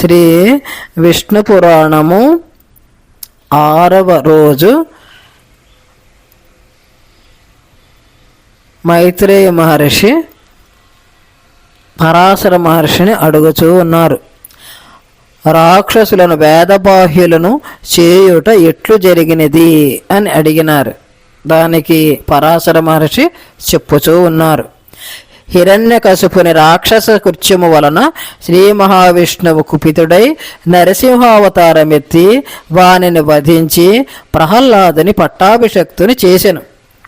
శ్రీ విష్ణు పురాణము ఆరవ రోజు మైత్రేయ మహర్షి పరాశర మహర్షిని అడుగుచూ ఉన్నారు. రాక్షసులను వేదబాహ్యులను చేయుట ఎట్లు జరిగినది అని అడిగినారు. దానికి పరాశర మహర్షి చెప్పుచూ ఉన్నారు. హిరణ్యకశిపుని రాక్షస కృత్యము వలన శ్రీ మహావిష్ణువు కుపితుడై నరసింహావతారమెత్తి వానిని వధించి ప్రహ్లాదుని పట్టాభిషక్తుని చేసెను.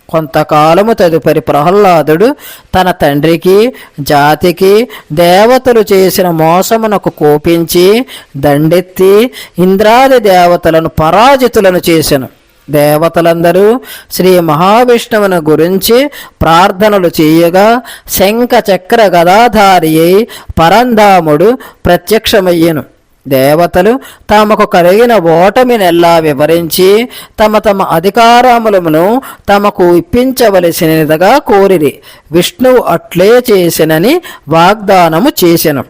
కొంతకాలము తదుపరి ప్రహ్లాదుడు తన తండ్రికి జాతికి దేవతలు చేసిన మోసమునకు కోపించి దండెత్తి ఇంద్రాది దేవతలను పరాజితులను చేసెను. దేవతలందరూ శ్రీ మహావిష్ణువుని గురించి ప్రార్థనలు చేయగా శంఖ చక్ర గదాధారి అయి పరంధాముడు ప్రత్యక్షమయ్యెను. దేవతలు తమకు కలిగిన ఓటమినెల్లా వివరించి తమ తమ అధికారములను తమకు ఇప్పించవలసినదిగా కోరిరి. విష్ణువు అట్లే చేసినని వాగ్దానము చేసెను.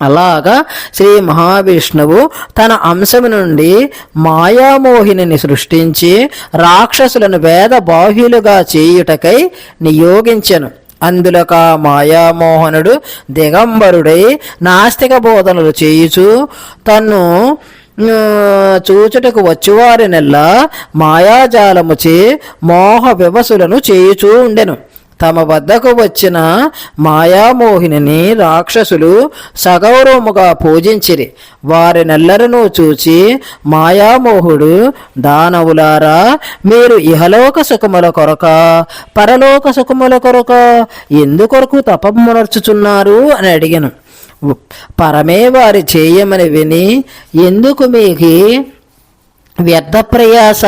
అలాగా శ్రీ మహావిష్ణువు తన అంశము నుండి మాయామోహిని సృష్టించి రాక్షసులను వేద బాహ్యులుగా చేయుటకై నియోగించెను. అందులోక మాయామోహనుడు దిగంబరుడై నాస్తిక బోధనలు చేయుచు తన్ను ఆ, చూచుటకు వచ్చువారినెల్లా మాయాజాలముచే మోహ వివసులను చేయుచూ ఉండెను. తమ వద్దకు వచ్చిన మాయామోహిని రాక్షసులు సగౌరవముగా పూజించిరి. వారి నల్లరను చూచి మాయామోహుడు దానవులారా మీరు ఇహలోక సుఖముల కొరక పరలోక సుఖముల కొరక ఎందుకొరకు తపమునర్చుచున్నారు అని అడిగాను. పరమే వారి చేయమని విని ఎందుకు మీకు వ్యర్థ ప్రయాస.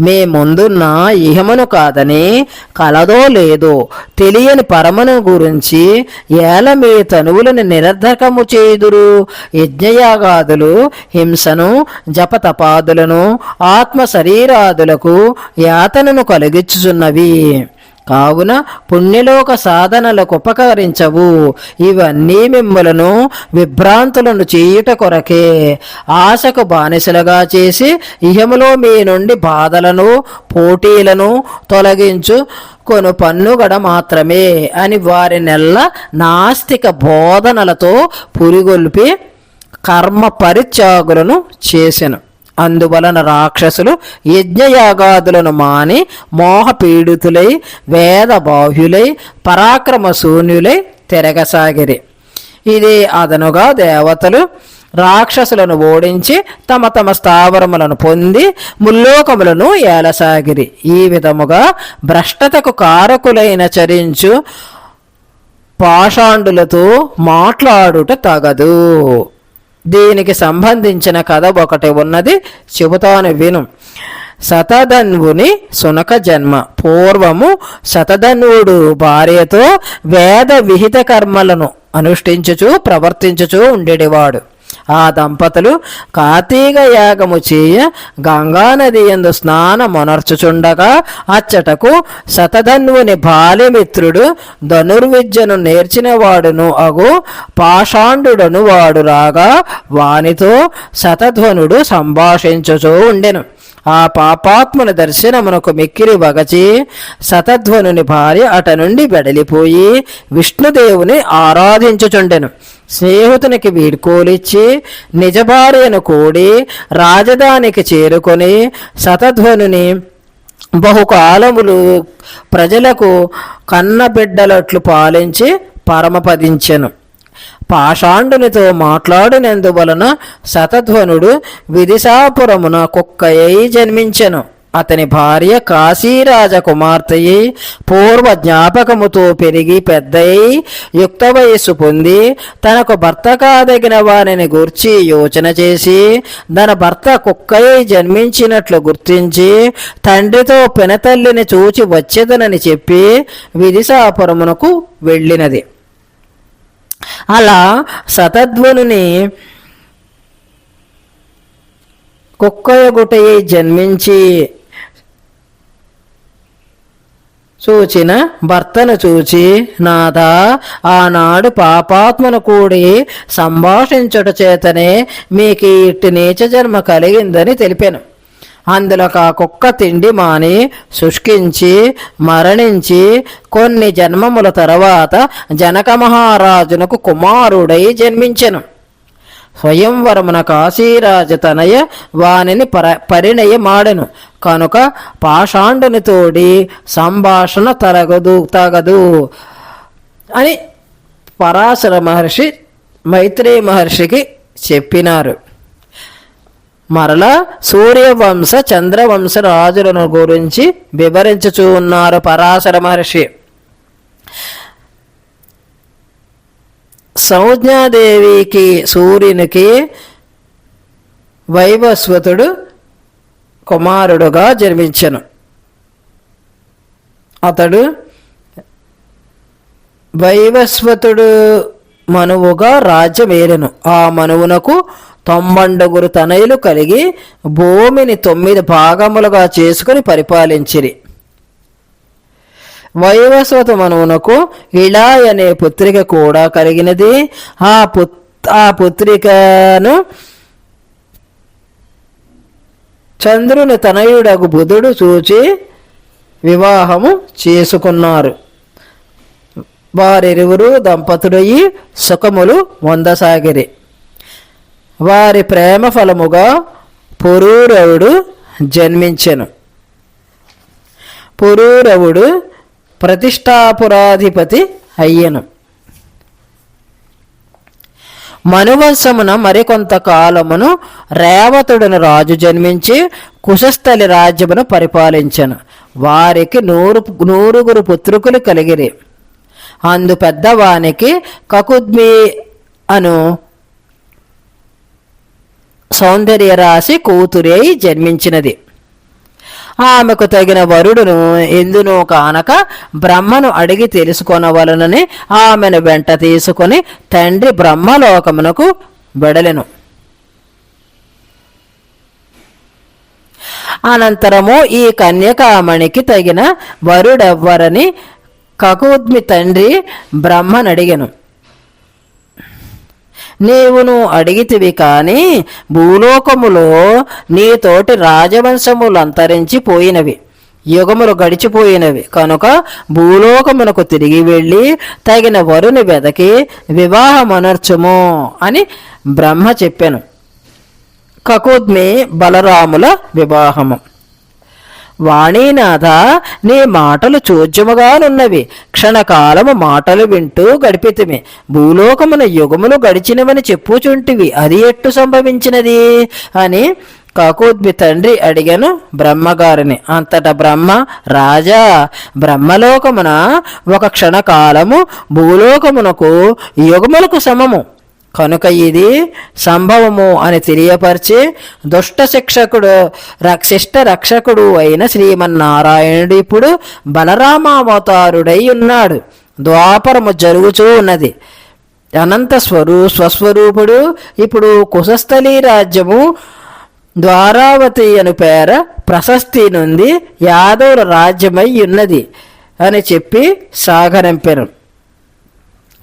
మే ముందున్న ఇహమును కాదని కలదో లేదో తెలియని పరమను గురించి ఏల మీ తనువులను నిరర్ధకము చేదురు యజ్ఞయాగాదులు హింసను జపతపాదులను ఆత్మ శరీరాదులకు యాతనను కలిగించుచున్నవి. కావున పుణ్యలోక సాధనలకు ఉపకరించవు. ఇవన్నీ మిమ్మలను విభ్రాంతులను చేయుట కొరకే. ఆశకు బానిసలుగా చేసి ఇహములో మీ నుండి బాధలను పోటీలను తొలగించు కొను పన్నుగడ మాత్రమే అని వారి నెల్ల నాస్తిక బోధనలతో పురిగొల్పి కర్మ పరిత్యాగులను చేసెను. అందువలన రాక్షసులు యజ్ఞయాగాదులను మాని మోహపీడితులై వేద బాహ్యులై పరాక్రమ శూన్యులై తిరగసాగిరి. ఇది అదనుగా దేవతలు రాక్షసులను ఓడించి తమ తమ స్థావరములను పొంది ముల్లోకములను ఏలసాగిరి. ఈ విధముగా భ్రష్టతకు కారకులైన చరించు పాషాండులతో మాట్లాడుట తగదు. దీనికి సంబంధించిన కథ ఒకటి ఉన్నది చెబుతాను విను. శతధన్వుని సునక జన్మ. పూర్వము శతధన్వుడు భార్యతో వేద విహిత కర్మలను అనుష్ఠించుచు ప్రవర్తించుచు ఉండేటివాడు ఆ దంపతులు కార్తీక యాగము చేయ గంగానది ఎందు స్నానమునర్చుచుండగా అచ్చటకు శతధన్వుని బాల్యమిత్రుడు ధనుర్విద్యను నేర్చినవాడును అగు పాషాండుడను వాడు రాగా వానితో శతధ్వనుడు సంభాషించుచూ ఉండెను. ఆ పాపాత్ముని దర్శనమునకు మిక్కిరి వగచి శతధ్వనుని భార్య అట నుండి వెడలిపోయి విష్ణుదేవుని ఆరాధించుచుండెను. స్నేహితునికి వీడ్కోలిచ్చి నిజ భార్యను కూడి రాజధానికి చేరుకొని శతధ్వనుని బహుకాలములు ప్రజలకు కన్నబిడ్డలట్లు పాలించి పరమపదించెను. పాషాండునితో మాట్లాడినందువలన శతధ్వనుడు విదిశాపురమున కుక్కయ్యి జన్మించెను. అతని భార్య కాశీరాజ కుమార్తెయి పూర్వ జ్ఞాపకముతో పెరిగి పెద్దయి యుక్త వయస్సు పొంది తనకు భర్త కాదగిన వారిని గూర్చి యోచన చేసి తన భర్త కుక్కయ్య జన్మించినట్లు గుర్తించి తండ్రితో పినతల్లిని చూచి వచ్చేదనని చెప్పి విదిశాపురమునకు వెళ్ళినది. అలా శతధ్వనుని కుక్కయగుటయి జన్మించి చూచిన భర్తను చూచి నాథ ఆనాడు పాపాత్మను కూడి సంభాషించుట చేతనే మీకు ఇట్టి నీచ జన్మ కలిగిందని తెలిపాను. అందులో ఆ కుక్క తిండి మాని శుష్కించి మరణించి కొన్ని జన్మముల తర్వాత జనక మహారాజునకు కుమారుడై జన్మించెను. స్వయంవరమున కాశీరాజ తనయ వానిని పర పరిణయమాడెను. కనుక పాషాండుని తోడి సంభాషణ తరగదు తగదు అని పరాశర మహర్షి మైత్రేయ మహర్షికి చెప్పినారు. మరలా సూర్యవంశ చంద్రవంశ రాజులను గురించి వివరించుచూ ఉన్నారు పరాశర మహర్షి. సంజ్ఞాదేవికి సూర్యునికి వైవస్వతుడు కుమారుడుగా జన్మించెను. అతడు వైవస్వతుడు మనువుగా రాజ్యమేలను ఆ మనువునకు తొంబండుగురు తనయులు కలిగి భూమిని తొమ్మిది భాగములుగా చేసుకుని పరిపాలించిరి. వైవస్వత మనువునకు ఇళా అనే పుత్రిక కూడా కలిగినది. ఆ పుత్ ఆ పుత్రికను చంద్రుని తనయుడకు బుధుడు చూచి వివాహము చేసుకున్నారు. వారిరువురు దంపతుడయి సుఖములు పొందసాగిరి. వారి ప్రేమ ఫలముగా పురూరవుడు జన్మించెను. పురూరవుడు ప్రతిష్టాపురాధిపతి అయ్యెను. మనువంశమున మరికొంత కాలమును రాజు జన్మించి కుశస్థలి రాజ్యమును పరిపాలించెను. వారికి నూరు నూరుగురు పుత్రుకులు కలిగిరి. అందు పెద్దవానికి కకుద్మి అను సౌందర్య రాశి కూతురై జన్మించినది. ఆమెకు తగిన వరుడును ఎందునో కానక బ్రహ్మను అడిగి తెలుసుకొనవలనని ఆమెను వెంట తీసుకొని తండ్రి బ్రహ్మలోకమునకు వెడలెను. అనంతరము ఈ కన్యకామణికి తగిన వరుడెవ్వరని కకుద్మి తండ్రి బ్రహ్మనడిగెను. నీవును అడిగితివి కాని భూలోకములో నీతోటి రాజవంశములు అంతరించి పోయినవి. యుగములు గడిచిపోయినవి. కనుక భూలోకమునకు తిరిగి వెళ్ళి తగిన వరుని వెదకి వివాహమనర్చుము అని బ్రహ్మ చెప్పాను. కకుద్మి బలరాముల వివాహము. వాణీనాథ నీ మాటలు చోద్యముగానున్నవి క్షణకాలము మాటలు వింటూ గడిపితిమి. భూలోకమున యుగములు గడిచినవని చెప్పుచుంటివి. అది ఎట్టు సంభవించినది? అని కాకోద్మి తండ్రి అడిగాను బ్రహ్మగారిని. అంతటా బ్రహ్మ రాజా బ్రహ్మలోకమున ఒక క్షణకాలము భూలోకమునకు యుగములకు సమము. కనుక ఇది సంభవము అని తెలియపరిచి దుష్ట శిక్షకుడు రక్షిష్ట రక్షకుడు అయిన శ్రీమన్నారాయణుడు ఇప్పుడు బలరామావతారుడై ఉన్నాడు. ద్వాపరము జరుగుచూ ఉన్నది. అనంత స్వరూ స్వస్వరూపుడు ఇప్పుడు కుశస్థలీ రాజ్యము ద్వారావతి అను పేర ప్రశస్తి నుండి యాదవుల రాజ్యమై ఉన్నది అని చెప్పి సాగరంపెను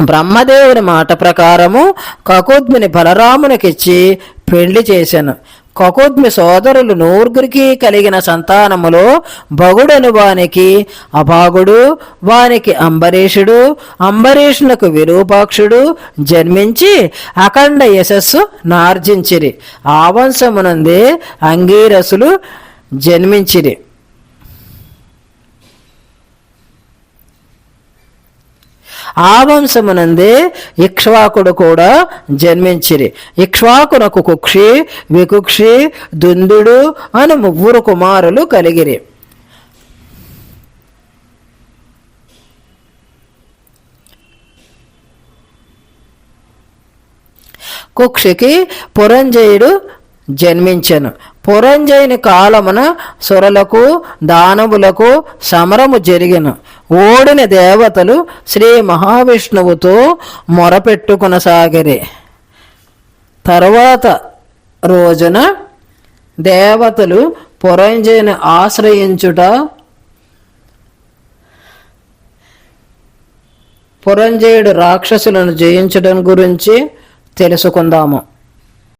బ్రహ్మదేవుని మాట ప్రకారము కకుద్మిని బలరామునికిచ్చి పెళ్ళి చేశాను కకుద్మి సోదరులు నూరుగురికి కలిగిన సంతానములో భగుడను వానికి అభాగుడు వానికి అంబరీషుడు అంబరీషునకు విరూపాక్షుడు జన్మించి అఖండ యశస్సు నార్జించిరి. ఆవంశమునందే అంగీరసులు జన్మించిరి. ఆ వంశమునందే ఇక్ష్వాకుడు కూడా జన్మించిరి. ఇక్ష్వాకునకు కుక్షి వికుక్షి దుందుడు అని ముగ్గురు కుమారులు కలిగిరి. కుక్షికి పురంజయుడు జన్మించెను. పురంజయుని కాలమున సురలకు దానవులకు సమరము జరిగెను. ఓడిన దేవతలు శ్రీ మహావిష్ణువుతో మొరపెట్టుకునసాగిరి. తర్వాత రోజున దేవతలు పురంజయని ఆశ్రయించుట పురంజయుడు రాక్షసులను జయించడం గురించి తెలుసుకుందాము.